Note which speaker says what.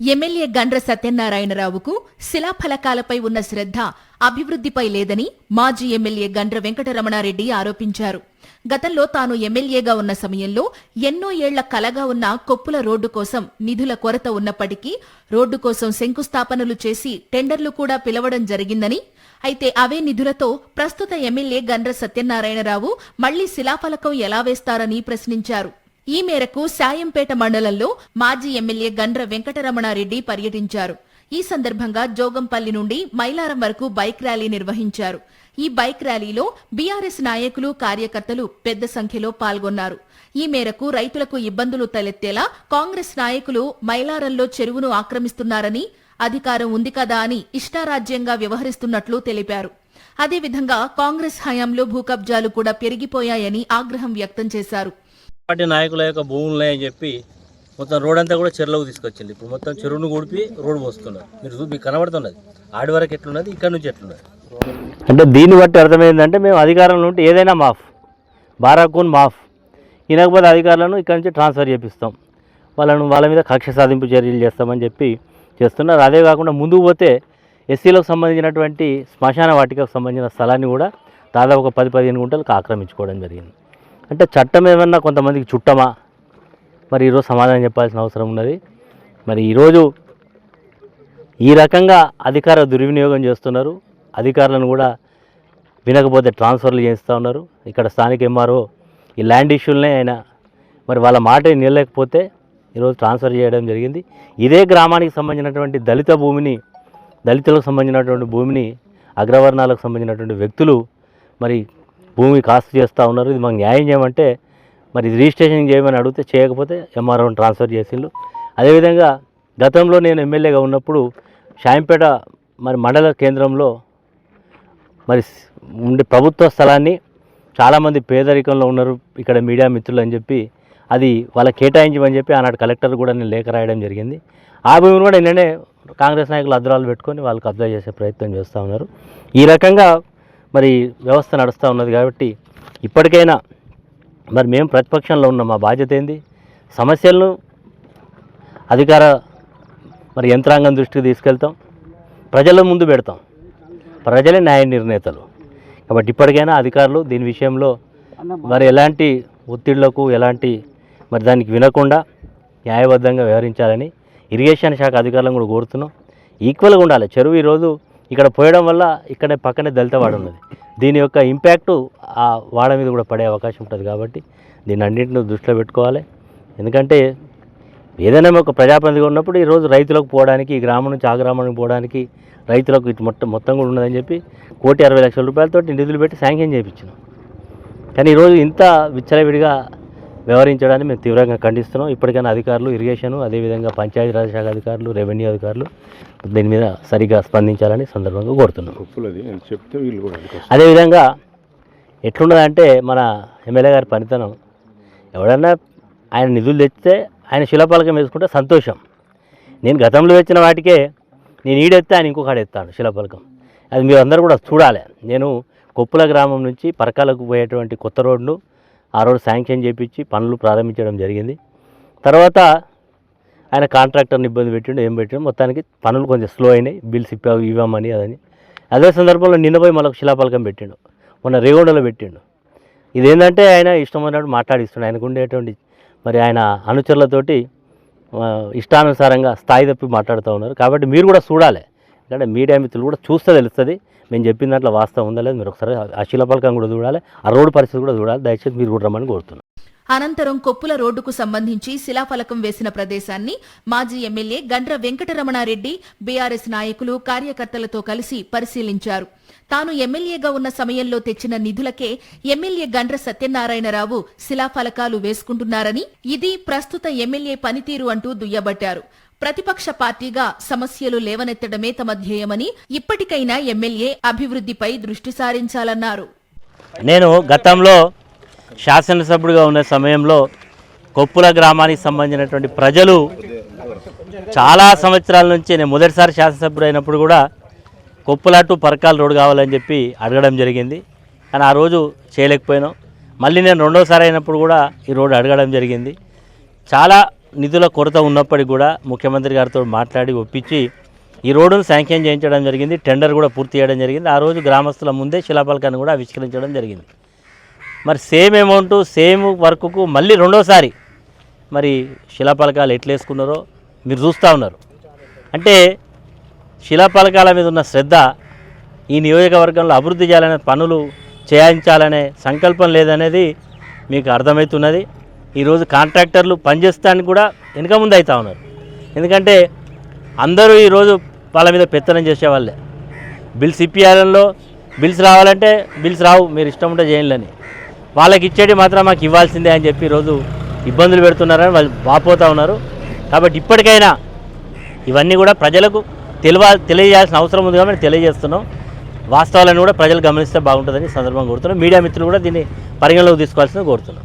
Speaker 1: MLA Gandra సత్యనారాయణరావుకు శిలాఫలకాలపై ఉన్న శ్రద్ధ అభివృద్ధిపై లేదని మాజీ ఎమ్మెల్యే గండ్ర వెంకటరమణారెడ్డి ఆరోపించారు. గతంలో తాను ఎమ్మెల్యేగా ఉన్న సమయంలో ఎన్నో ఏళ్ళ కలగా ఉన్న కొప్పుల రోడ్డు కోసం నిధుల కొరత ఉన్నప్పటికీ రోడ్డు కోసం శంకుస్థాపనలు చేసి టెండర్లు కూడా పిలవడం జరిగిందని అయితే అవే నిధులతో ప్రస్తుత ఎమ్మెల్యే గండ్ర సత్యనారాయణరావు మళ్ళీ శిలాఫలకం ఎలా వేస్తారని ప్రశ్నించారు. ఈ మేరకు సాయంపేట మండలంలో మాజీ ఎమ్మెల్యే గండ్ర వెంకటరమణారెడ్డి పర్యటించారు. ఈ సందర్భంగా జోగంపల్లి నుండి మైలారం వరకు బైక్ ర్యాలీ నిర్వహించారు. ఈ బైక్ ర్యాలీలో బీఆర్ఎస్ నాయకులు కార్యకర్తలు పెద్ద సంఖ్యలో పాల్గొన్నారు. ఈ మేరకు రైతులకు ఇబ్బందులు తలెత్తేలా కాంగ్రెస్ నాయకులు మైలారంలో చెరువును ఆక్రమిస్తున్నారని అధికారం ఉంది కదా అని ఇష్టారాజ్యంగా వ్యవహరిస్తున్నట్లు తెలిపారు. అదేవిధంగా కాంగ్రెస్ హయాంలో భూకబ్జాలు కూడా పెరిగిపోయాయని ఆగ్రహం వ్యక్తం చేశారు.
Speaker 2: పార్టీ నాయకుల యొక్క భూములు అని చెప్పి మొత్తం రోడ్ అంతా కూడా చెరువులోకి తీసుకొచ్చింది. ఇప్పుడు మొత్తం చెరువును కూడిపి రోడ్ పోస్తున్నారు మీరు మీకు కనబడుతున్నది. ఆడి వరకు ఎట్లున్నది ఇక్కడ నుంచి ఎట్లున్నది?
Speaker 3: అంటే దీన్ని బట్టి అర్థమైందంటే మేము అధికారంలో ఉంటే ఏదైనా మాఫ్. బారాకూన్ మాఫ్. వినకపోతే అధికారులను ఇక్కడ నుంచి ట్రాన్స్ఫర్ చేపిస్తాం. వాళ్ళను వాళ్ళ మీద కక్ష సాధింపు చర్యలు చేస్తామని చెప్పి చేస్తున్నారు. అదే కాకుండా ముందుకు పోతే ఎస్సీలకు సంబంధించినటువంటి శ్మశాన వాటికకు సంబంధించిన స్థలాన్ని కూడా దాదాపు ఒక పది పదిహేను గుంటలకు ఆక్రమించుకోవడం జరిగింది. అంటే చట్టం ఏమన్నా కొంతమందికి చుట్టమా? మరి ఈరోజు సమాధానం చెప్పాల్సిన అవసరం ఉన్నది. మరి ఈరోజు ఈ రకంగా అధికార దుర్వినియోగం చేస్తున్నారు. అధికారులను కూడా వినకపోతే ట్రాన్స్ఫర్లు చేస్తూ ఉన్నారు. ఇక్కడ స్థానిక ఎంఆర్ఓ ఈ ల్యాండ్ ఇష్యూలనే ఆయన మరి వాళ్ళ మాట నిలలేకపోతే ఈరోజు ట్రాన్స్ఫర్ చేయడం జరిగింది. ఇదే గ్రామానికి సంబంధించినటువంటి దళిత భూమిని దళితులకు సంబంధించినటువంటి భూమిని అగ్రవర్ణాలకు సంబంధించినటువంటి వ్యక్తులు మరి భూమి కాస్త చేస్తూ ఉన్నారు. ఇది మాకు న్యాయం చేయమంటే మరి ఇది రిజిస్ట్రేషన్ చేయమని అడిగితే చేయకపోతే ఎంఆర్ఓని ట్రాన్స్ఫర్ చేసిండ్రు. అదేవిధంగా గతంలో నేను ఎమ్మెల్యేగా ఉన్నప్పుడు షాయంపేట మరి మండల కేంద్రంలో మరి ఉండే ప్రభుత్వ స్థలాన్ని చాలామంది పేదరికంలో ఉన్నారు. ఇక్కడ మీడియా మిత్రులు అని చెప్పి అది వాళ్ళకి కేటాయించమని చెప్పి ఆనాడు కలెక్టర్ కూడా నేను లేఖ రాయడం జరిగింది. ఆ భూమిని కూడా నిన్ననే కాంగ్రెస్ నాయకులు అద్రాలు పెట్టుకొని వాళ్ళు కబ్జా చేసే ప్రయత్నం చేస్తూ ఉన్నారు. ఈ రకంగా మరి వ్యవస్థ నడుస్తూ ఉన్నది కాబట్టి ఇప్పటికైనా మరి మేము ప్రతిపక్షంలో ఉన్న మా బాధ్యత ఏంది? సమస్యలను అధికార మరి యంత్రాంగం దృష్టికి తీసుకెళ్తాం. ప్రజల ముందు పెడతాం. ప్రజలే న్యాయ నిర్ణేతలు. కాబట్టి ఇప్పటికైనా అధికారులు దీని విషయంలో మరి ఎలాంటి ఒత్తిళ్ళకు ఎలాంటి మరి దానికి వినకుండా న్యాయబద్ధంగా వ్యవహరించాలని ఇరిగేషన్ శాఖ అధికారులను కూడా కోరుతున్నాం. ఈక్వల్గా ఉండాలి. చెరువు ఈరోజు ఇక్కడ పోయడం వల్ల ఇక్కడే పక్కనే దళిత వాడ ఉన్నది. దీని యొక్క ఇంపాక్టు ఆ వాడ మీద కూడా పడే అవకాశం ఉంటుంది కాబట్టి దీన్ని అన్నింటిని దృష్టిలో పెట్టుకోవాలి. ఎందుకంటే ఏదైనా ఒక ప్రజాప్రతినిధిగా ఉన్నప్పుడు ఈరోజు రైతులకు పోవడానికి ఈ గ్రామం నుంచి ఆ గ్రామానికి పోవడానికి రైతులకు ఇటు మొత్తం మొత్తం కూడా ఉన్నదని చెప్పి కోటి అరవై లక్షల రూపాయలతో నిధులు పెట్టి శాంక్షన్ చేయించినాం. కానీ ఈరోజు ఇంత విచ్చలవిడిగా వ్యవహరించడాన్ని మేము తీవ్రంగా ఖండిస్తున్నాం. ఇప్పటికైనా అధికారులు ఇరిగేషన్ అదేవిధంగా పంచాయతీరాజ్ శాఖ అధికారులు రెవెన్యూ అధికారులు దీని మీద సరిగా స్పందించాలని సందర్భంగా కోరుతున్నాం.
Speaker 4: చెప్తే వీళ్ళు కూడా అడిగి
Speaker 3: అదేవిధంగా ఎట్లున్నదంటే మన ఎమ్మెల్యే గారి పనితనం ఎవడన్నా ఆయన నిధులు తెచ్చితే ఆయన శిలాపలకం వేసుకుంటే సంతోషం. నేను గతంలో తెచ్చిన వాటికే నేను ఈడెత్తే ఆయన ఇంకొకటి ఎత్తాను శిలాపలకం అది మీరు అందరూ కూడా చూడాలి. నేను కొప్పుల గ్రామం నుంచి పరకాలకు పోయేటువంటి కొత్త రోడ్ను ఆ రోడ్డు శాంక్షన్ చేపించి పనులు ప్రారంభించడం జరిగింది. తర్వాత ఆయన కాంట్రాక్టర్ని ఇబ్బంది పెట్టిండు ఏం పెట్టిండు మొత్తానికి పనులు కొంచెం స్లో అయినాయి బిల్స్ ఇప్పావు ఇవ్వమని అదని. అదే సందర్భంలో నిన్న పోయి మళ్ళీ శిలాపలకం పెట్టిండు మొన్న రేగొండలో పెట్టిండు. ఇదేంటంటే ఆయన ఇష్టం ఉన్నట్టు మాట్లాడిస్తుండు ఆయనకు ఉండేటువంటి మరి ఆయన అనుచరులతోటి ఇష్టానుసారంగా స్థాయి తప్పి మాట్లాడుతూ ఉన్నారు. కాబట్టి మీరు కూడా చూడాలి. ఎందుకంటే మీడియా మిత్రులు కూడా చూస్తే తెలుస్తుంది. మేము చెప్పిన దాంట్లో వాస్తవం ఉందా లేదు మీరు ఒకసారి ఆ శిలాపలకం కూడా చూడాలి ఆ రోడ్డు పరిస్థితి కూడా చూడాలి. దయచేసి మీరు కూడా రమ్మని కోరుతున్నాను
Speaker 1: అనంతరం కొప్పుల రోడ్డుకు సంబంధించి శిలాఫలకం వేసిన ప్రదేశాన్ని మాజీ ఎమ్మెల్యే గండ్ర వెంకటరమణారెడ్డి బీఆర్ఎస్ నాయకులు కార్యకర్తలతో కలిసి పరిశీలించారు. తాను ఎమ్మెల్యేగా ఉన్న సమయంలో తెచ్చిన నిధులకే ఎమ్మెల్యే గండ్ర సత్యనారాయణరావు శిలాఫలకాలు వేసుకుంటున్నారని ఇది ప్రస్తుత ఎమ్మెల్యే పనితీరు అంటూ దుయ్యబట్టారు. ప్రతిపక్ష పార్టీగా సమస్యలు లేవనెత్తడమే తమ ధ్యేయమని ఇప్పటికైనా ఎమ్మెల్యే అభివృద్ధిపై దృష్టి సారించాలన్నారు.
Speaker 3: నేను గతంలో శాసనసభ్యుడిగా ఉన్న సమయంలో కొప్పుల గ్రామానికి సంబంధించినటువంటి ప్రజలు చాలా సంవత్సరాల నుంచి నేను మొదటిసారి శాసనసభ్యుడు అయినప్పుడు కూడా కొప్పుల టు పరకాల రోడ్డు కావాలని చెప్పి అడగడం జరిగింది. కానీ ఆ రోజు చేయలేకపోయినాం. మళ్ళీ నేను రెండోసారి అయినప్పుడు కూడా ఈ రోడ్డు అడగడం జరిగింది. చాలా నిధుల కొరత ఉన్నప్పటికీ కూడా ముఖ్యమంత్రి గారితో మాట్లాడి ఒప్పించి ఈ రోడ్డును శాంక్షన్ చేయించడం జరిగింది. టెండర్ కూడా పూర్తి చేయడం జరిగింది. ఆ రోజు గ్రామస్తుల ముందే శిలాపలకాన్ని కూడా ఆవిష్కరించడం జరిగింది. మరి సేమ్ అమౌంట్ సేమ్ వర్క్కు మళ్ళీ రెండోసారి మరి శిలాపలకాలు ఎట్లా వేసుకున్నారో మీరు చూస్తూ ఉన్నారు. అంటే శిలాఫలకాల మీద ఉన్న శ్రద్ధ ఈ నియోజకవర్గంలో అభివృద్ధి చేయాలనే పనులు చేయించాలనే సంకల్పం లేదనేది మీకు అర్థమవుతున్నది. ఈరోజు కాంట్రాక్టర్లు పనిచేస్తానికి కూడా వెనుక ముందు అవుతా ఉన్నారు. ఎందుకంటే అందరూ ఈరోజు వాళ్ళ మీద పెత్తనం చేసేవాళ్ళే బిల్స్ ఇప్పియాలలో బిల్స్ రావాలంటే బిల్స్ రావు మీరు ఇష్టం ఉంటే చేయాలని వాళ్ళకి ఇచ్చేటి మాత్రం మాకు ఇవ్వాల్సిందే అని చెప్పి రోజు ఇబ్బందులు పెడుతున్నారని వాళ్ళు బాపోతూ ఉన్నారు. కాబట్టి ఇప్పటికైనా ఇవన్నీ కూడా ప్రజలకు తెలియ తెలియజేయాల్సిన అవసరం ఉంది కాబట్టి తెలియజేస్తున్నాం. వాస్తవాలను కూడా ప్రజలు గమనిస్తే బాగుంటుందని సందర్భంగా కోరుతున్నాం. మీడియా మిత్రులు కూడా దీన్ని పరిగణలోకి తీసుకోవాల్సింది కోరుతున్నాం.